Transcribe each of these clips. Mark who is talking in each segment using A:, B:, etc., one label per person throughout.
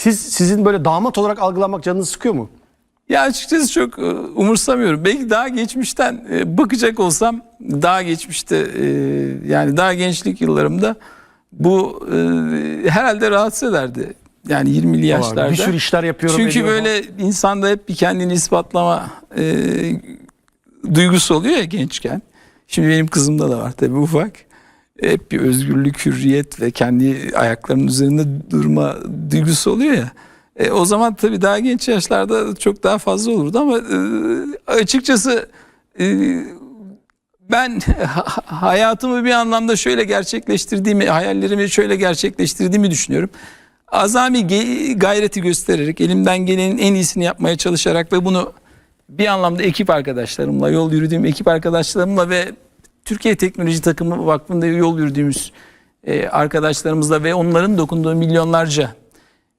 A: Siz sizin böyle damat olarak algılanmak canınızı sıkıyor mu?
B: Ya açıkçası çok e, umursamıyorum. Belki daha geçmişten e, bakacak olsam daha geçmişte e, yani daha gençlik yıllarımda bu herhalde rahatsız ederdi. Yani 20'li yaşlarda.
A: Bir sürü işler yapıyorum.
B: Çünkü böyle insanda hep bir kendini ispatlama e, duygusu oluyor ya gençken. Şimdi benim kızımda da var tabii ufak. Hep bir özgürlük, hürriyet ve kendi ayaklarının üzerinde durma duygusu oluyor ya. E, o zaman tabii daha genç yaşlarda çok daha fazla olurdu ama e, açıkçası e, ben hayatımı bir anlamda şöyle gerçekleştirdiğimi, hayallerimi şöyle gerçekleştirdiğimi düşünüyorum. Azami gayreti göstererek, elimden gelenin en iyisini yapmaya çalışarak ve bunu bir anlamda ekip arkadaşlarımla, yol yürüdüğüm ekip arkadaşlarımla ve Türkiye Teknoloji Takımı Vakfı'nda yol yürüdüğümüz e, arkadaşlarımızla ve onların dokunduğu milyonlarca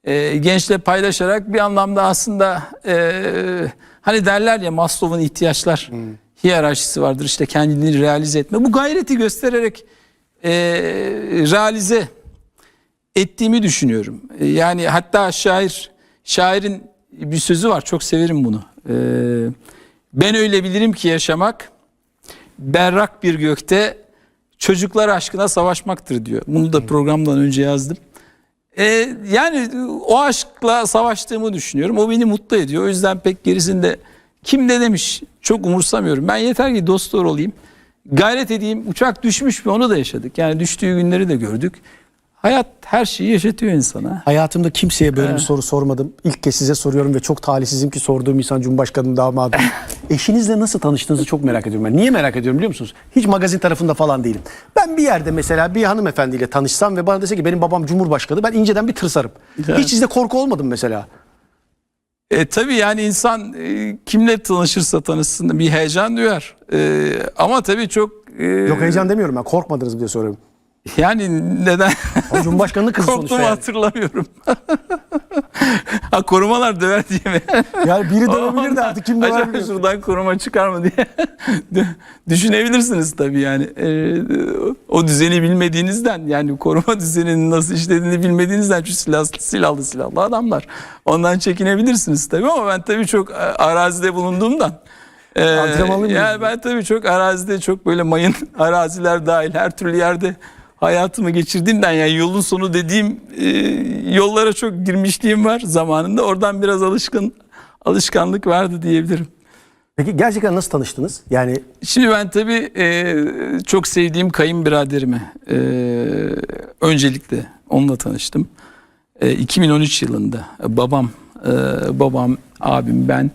B: e, gençle paylaşarak bir anlamda aslında e, hani derler ya Maslow'un ihtiyaçlar hiyerarşisi vardır işte kendini realize etme. Bu gayreti göstererek e, realize ettiğimi düşünüyorum. E, Yani hatta şair şairin bir sözü var çok severim bunu. E, ben öyle bilirim ki yaşamak berrak bir gökte çocuklar aşkına savaşmaktır diyor. Bunu da programdan önce yazdım. E, yani o aşkla savaştığımı düşünüyorum. O beni mutlu ediyor. O yüzden pek gerisinde kim ne demiş çok umursamıyorum. Ben yeter ki dost doğru olayım. Gayret edeyim. Uçak düşmüş mü onu da yaşadık. Yani düştüğü günleri de gördük. Hayat her şeyi yaşatıyor insana.
A: Hayatımda kimseye böyle bir soru sormadım. İlk kez size soruyorum ve çok talihsizim ki sorduğum insan Cumhurbaşkanı'nın damadı. Eşinizle nasıl tanıştığınızı çok merak ediyorum ben. Niye merak ediyorum biliyor musunuz? Hiç magazin tarafında falan değilim. Ben bir yerde mesela bir hanımefendiyle tanışsam ve bana dese ki benim babam Cumhurbaşkanı ben inceden bir tırsarım.
B: Ya.
A: Hiç sizde korku olmadı mı mesela?
B: E, tabii yani insan e, kimle tanışırsa tanışsın bir heyecan duyar. E, ama tabii çok e,
A: Yok heyecan demiyorum ben korkmadınız mı diye soruyorum.
B: Yani neden
A: O Cumhurbaşkanlığı kızı sonuçta
B: korktuğumu
A: yani.
B: hatırlamıyorum. ha korumalar döver diye mi?
A: Yani biri dövebilir de artık kim döver
B: Acaba şuradan koruma çıkar mı diye düşünebilirsiniz tabii yani. Ee, o düzeni bilmediğinizden yani koruma düzeninin nasıl işlediğini bilmediğinizden çünkü silah, silahlı silahlı adamlar. Ondan çekinebilirsiniz tabii ama ben tabii çok e, arazide bulunduğumdan e,
A: Antrenmanlı mıyız?
B: yani ben tabii çok arazide çok böyle mayın araziler dahil her türlü yerde hayatımı geçirdiğimden yani yolun sonu dediğim e, yollara çok girmişliğim var zamanında. Oradan biraz alışkın alışkanlık vardı diyebilirim.
A: Peki gerçekten nasıl tanıştınız? Yani
B: Şimdi ben tabii e, çok sevdiğim kayınbiraderimi e, öncelikle onunla tanıştım. E, 2013 yılında babam, e, babam, abim, ben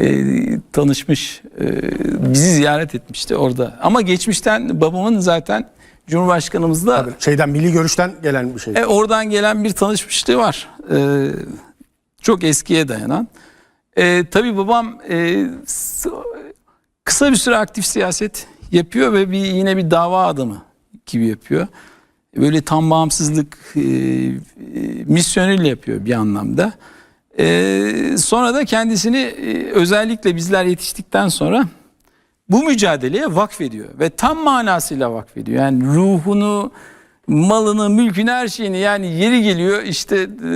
B: e, tanışmış, e, bizi ziyaret etmişti orada. Ama geçmişten babamın zaten Cumhurbaşkanımızla
A: şeyden milli görüşten gelen bir şey.
B: e, oradan gelen bir tanışmışlığı var. E, çok eskiye dayanan. E, tabii babam e, kısa bir süre aktif siyaset yapıyor ve bir yine bir dava adamı gibi yapıyor. Böyle tam bağımsızlık e, e, misyonuyla yapıyor bir anlamda. E, sonra da kendisini e, özellikle bizler yetiştikten sonra bu mücadeleye vakfediyor ve tam manasıyla vakfediyor. Yani ruhunu, malını, mülkünü, her şeyini yani yeri geliyor işte e,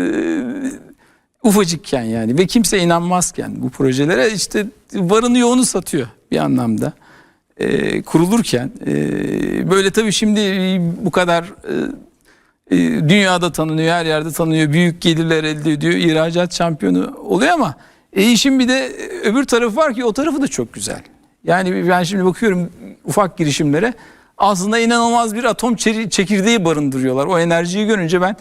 B: ufacıkken yani ve kimse inanmazken bu projelere işte varını yoğunu satıyor bir anlamda. E, kurulurken e, böyle tabii şimdi bu kadar e, e, dünyada tanınıyor, her yerde tanınıyor, büyük gelirler elde ediyor, ihracat şampiyonu oluyor ama e, işin bir de öbür tarafı var ki o tarafı da çok güzel. Yani ben şimdi bakıyorum ufak girişimlere aslında inanılmaz bir atom çekirdeği barındırıyorlar. O enerjiyi görünce ben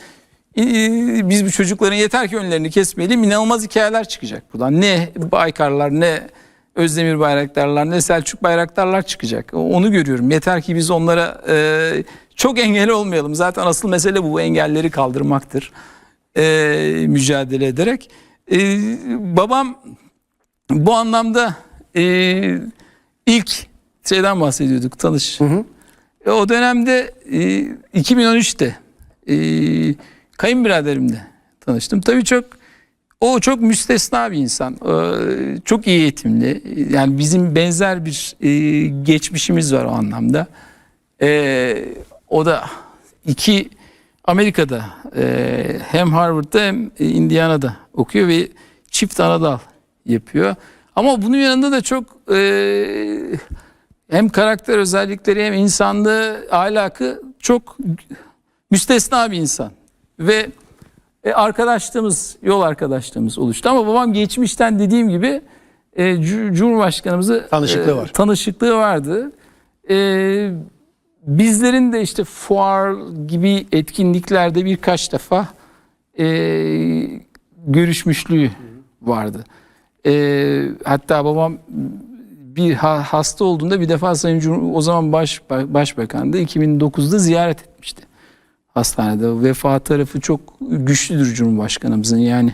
B: biz bu çocukların yeter ki önlerini kesmeyelim inanılmaz hikayeler çıkacak buradan. Ne Baykarlar ne Özdemir Bayraktarlar ne Selçuk Bayraktarlar çıkacak. Onu görüyorum. Yeter ki biz onlara e, çok engel olmayalım. Zaten asıl mesele bu. Bu engelleri kaldırmaktır. E, mücadele ederek. E, babam bu anlamda e, ilk şeyden bahsediyorduk tanış. E, o dönemde e, 2013'te e, kayınbiraderimle tanıştım. Tabii çok o çok müstesna bir insan. E, çok iyi eğitimli. Yani bizim benzer bir e, geçmişimiz var o anlamda. E, o da iki Amerika'da e, hem Harvard'da hem Indiana'da okuyor ve çift anadal yapıyor. Ama bunun yanında da çok e, hem karakter özellikleri hem insanlığı, ahlakı çok müstesna bir insan. Ve e, arkadaşlığımız, yol arkadaşlığımız oluştu. Ama babam geçmişten dediğim gibi e, Cu- Cumhurbaşkanımızı
A: Tanışıklığı
B: e,
A: var.
B: tanışıklığı vardı. E, bizlerin de işte fuar gibi etkinliklerde birkaç defa e, görüşmüşlüğü vardı. E, hatta babam bir ha- hasta olduğunda bir defa Sayın Cumhur, o zaman baş, başbakandı 2009'da ziyaret etmişti hastanede. Vefa tarafı çok güçlüdür Cumhurbaşkanımızın yani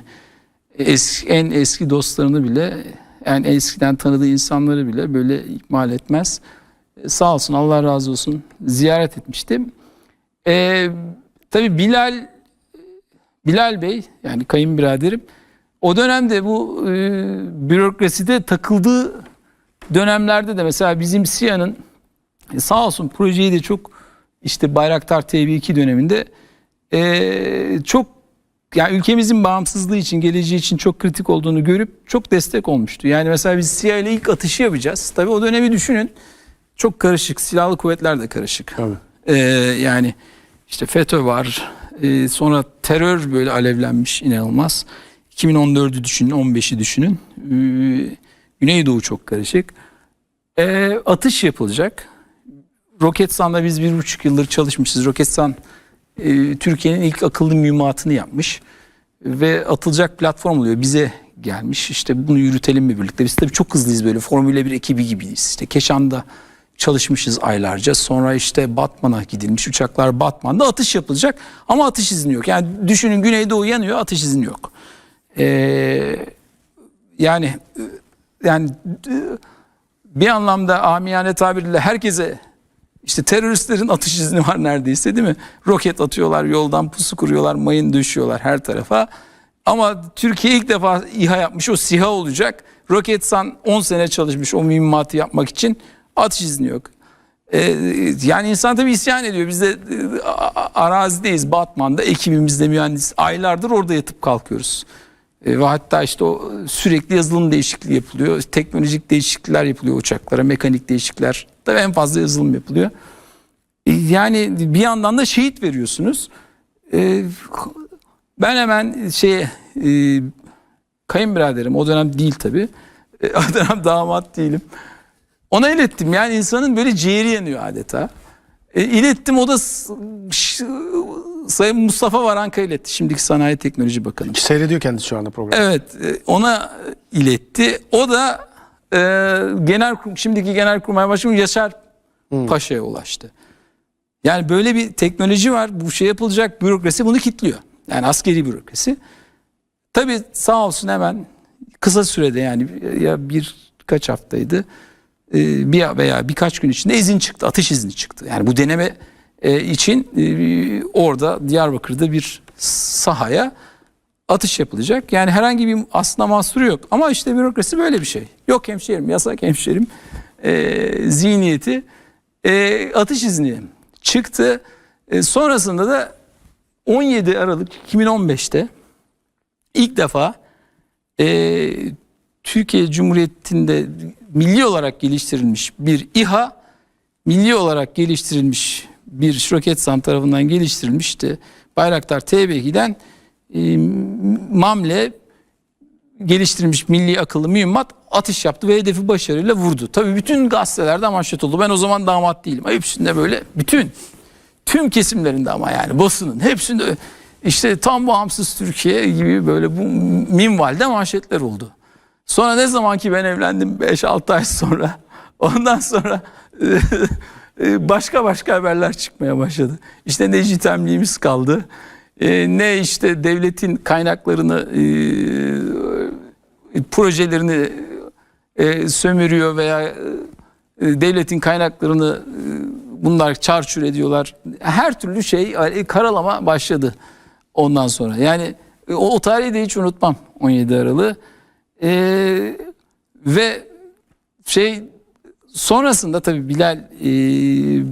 B: eski, en eski dostlarını bile yani eskiden tanıdığı insanları bile böyle ihmal etmez. E, Sağ olsun Allah razı olsun ziyaret etmiştim. Ee, tabii Bilal Bilal Bey yani kayınbiraderim o dönemde bu e, bürokraside takıldığı dönemlerde de mesela bizim SİHA'nın e, sağ olsun projeyi de çok işte Bayraktar TB2 döneminde e, çok yani ülkemizin bağımsızlığı için, geleceği için çok kritik olduğunu görüp çok destek olmuştu. Yani mesela biz SİHA ile ilk atışı yapacağız. Tabii o dönemi düşünün. Çok karışık. Silahlı kuvvetler de karışık.
A: Tabii.
B: Ee, yani işte FETÖ var. Ee, sonra terör böyle alevlenmiş inanılmaz. 2014'ü düşünün, 15'i düşünün. Ee, Güneydoğu çok karışık. Ee, atış yapılacak. Roketsan'da biz bir buçuk yıldır çalışmışız. Roketsan e, Türkiye'nin ilk akıllı mühimmatını yapmış. Ve atılacak platform oluyor. Bize gelmiş. İşte bunu yürütelim mi birlikte? Biz tabii çok hızlıyız böyle. Formüle bir ekibi gibiyiz. İşte Keşan'da çalışmışız aylarca. Sonra işte Batman'a gidilmiş. Uçaklar Batman'da atış yapılacak. Ama atış izni yok. Yani düşünün Güneydoğu yanıyor atış izni yok. Ee, yani yani bir anlamda amiyane tabirle herkese işte teröristlerin atış izni var neredeyse değil mi? Roket atıyorlar yoldan pusu kuruyorlar mayın döşüyorlar her tarafa. Ama Türkiye ilk defa İHA yapmış o SİHA olacak. Roketsan 10 sene çalışmış o mühimmatı yapmak için atış izni yok. Ee, yani insan tabii isyan ediyor. Biz de e, arazideyiz Batman'da ekibimizde mühendis. Aylardır orada yatıp kalkıyoruz. E, ve hatta işte o sürekli yazılım değişikliği yapılıyor. Teknolojik değişiklikler yapılıyor uçaklara, mekanik değişiklikler. Tabii en fazla yazılım yapılıyor. E, yani bir yandan da şehit veriyorsunuz. E, ben hemen şeye e, kayınbiraderim o dönem değil tabii. E, o dönem damat değilim. Ona ilettim yani insanın böyle ciğeri yanıyor adeta. E, ilettim o da Sayın Mustafa Varanka iletti. Şimdiki Sanayi Teknoloji Bakanı.
A: Seyrediyor kendisi şu anda programı.
B: Evet e, ona iletti. O da e, genel şimdiki Genelkurmay Başkanı Yaşar Paşa'ya ulaştı. Yani böyle bir teknoloji var. Bu şey yapılacak bürokrasi bunu kilitliyor. Yani askeri bürokrasi. Tabii sağ olsun hemen kısa sürede yani ya birkaç haftaydı e, bir veya birkaç gün içinde izin çıktı. Atış izni çıktı. Yani bu deneme e, için e, orada Diyarbakır'da bir sahaya atış yapılacak. Yani herhangi bir aslında mahsuru yok. Ama işte bürokrasi böyle bir şey. Yok hemşerim, yasak hemşerim e, zihniyeti e, atış izni çıktı. E, sonrasında da 17 Aralık 2015'te ilk defa e, Türkiye Cumhuriyeti'nde milli olarak geliştirilmiş bir İHA, milli olarak geliştirilmiş bir Roketsan tarafından geliştirilmişti. Bayraktar TB2'den e, MAM'le geliştirilmiş milli akıllı mühimmat atış yaptı ve hedefi başarıyla vurdu. Tabii bütün gazetelerde manşet oldu. Ben o zaman damat değilim. Hepsinde böyle bütün tüm kesimlerinde ama yani basının hepsinde işte tam bağımsız Türkiye gibi böyle bu minvalde manşetler oldu. Sonra ne zaman ki ben evlendim 5-6 ay sonra ondan sonra başka başka haberler çıkmaya başladı. İşte ne jitemliğimiz kaldı. e, Ne işte devletin kaynaklarını e, projelerini e, sömürüyor veya e, devletin kaynaklarını e, bunlar çarçur ediyorlar. Her türlü şey karalama başladı ondan sonra. Yani o, o tarihi de hiç unutmam 17 Aralık'ı. E, ve şey sonrasında tabii Bilal e,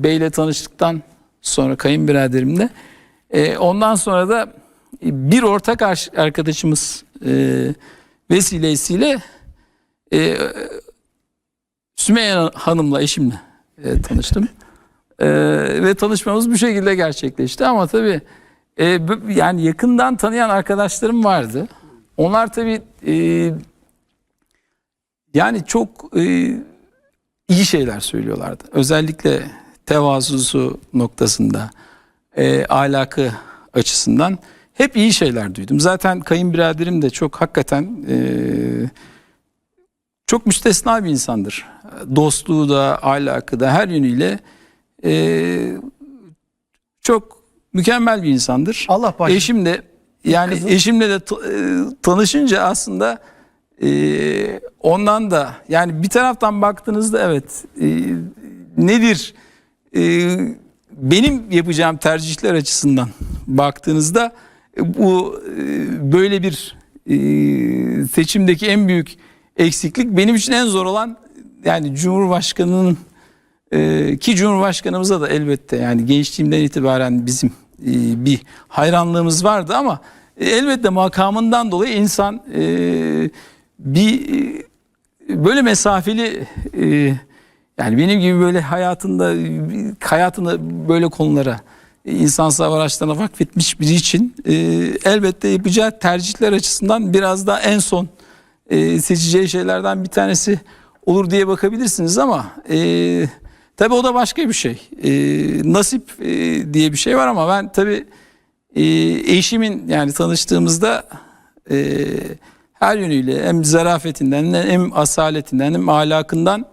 B: Bey'le tanıştıktan sonra kayınbiraderimle E, ondan sonra da bir ortak ar- arkadaşımız e, vesilesiyle e, Sümeyye Hanım'la eşimle e, tanıştım. E, ve tanışmamız bu şekilde gerçekleşti ama tabii e, yani yakından tanıyan arkadaşlarım vardı. Onlar tabii e, yani çok e, iyi şeyler söylüyorlardı. Özellikle tevazusu noktasında, e, ahlakı açısından hep iyi şeyler duydum. Zaten kayınbiraderim de çok hakikaten e, çok müstesna bir insandır. Dostluğu da, ahlakı da her yönüyle e, çok mükemmel bir insandır.
A: Allah bağışlasın.
B: Eşim de yani
A: Kızın-
B: eşimle de e, tanışınca aslında e, ondan da yani bir taraftan baktığınızda evet e, nedir? E, benim yapacağım tercihler açısından baktığınızda e, bu e, böyle bir e, seçimdeki en büyük eksiklik benim için en zor olan yani Cumhurbaşkanı'nın ee, ki Cumhurbaşkanımıza da elbette yani gençliğimden itibaren bizim e, bir hayranlığımız vardı ama e, elbette makamından dolayı insan e, bir e, böyle mesafeli e, yani benim gibi böyle hayatında hayatında böyle konulara e, insansal araçlarına vakfetmiş biri için elbette yapacağı tercihler açısından biraz daha en son seçeceği şeylerden bir tanesi olur diye bakabilirsiniz ama e, tabii o da başka bir şey. E, nasip e, diye bir şey var ama ben tabii e, eşimin yani tanıştığımızda e, her yönüyle hem zarafetinden hem asaletinden hem ahlakından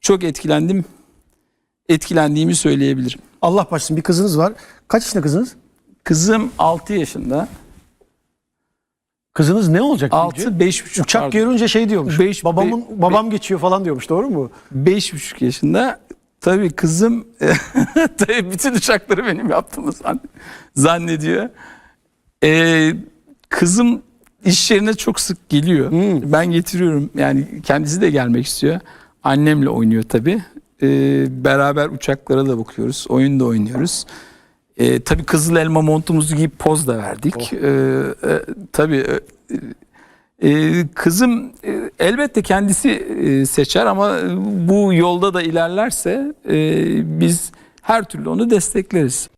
B: çok etkilendim. Etkilendiğimi söyleyebilirim.
A: Allah başlasın bir kızınız var. Kaç yaşında kızınız?
B: Kızım 6 yaşında.
A: Kızınız ne olacak?
B: 6
A: büyüyünce?
B: 5,5
A: Uçak
B: pardon.
A: görünce şey diyormuş.
B: Beş-
A: babamın
B: be-
A: babam geçiyor falan diyormuş. Doğru mu?
B: Beş buçuk yaşında. Tabii kızım tabii bütün uçakları benim yaptığımı zann- zannediyor. Ee, kızım iş yerine çok sık geliyor.
A: Hmm.
B: Ben getiriyorum. Yani kendisi de gelmek istiyor. Annemle oynuyor tabii. Ee, beraber uçaklara da bakıyoruz. Oyun da oynuyoruz. Ee, tabii kızıl elma montumuzu giyip poz da verdik. Ee, e, tabii e, ee, kızım e, elbette kendisi e, seçer ama bu yolda da ilerlerse e, biz her türlü onu destekleriz.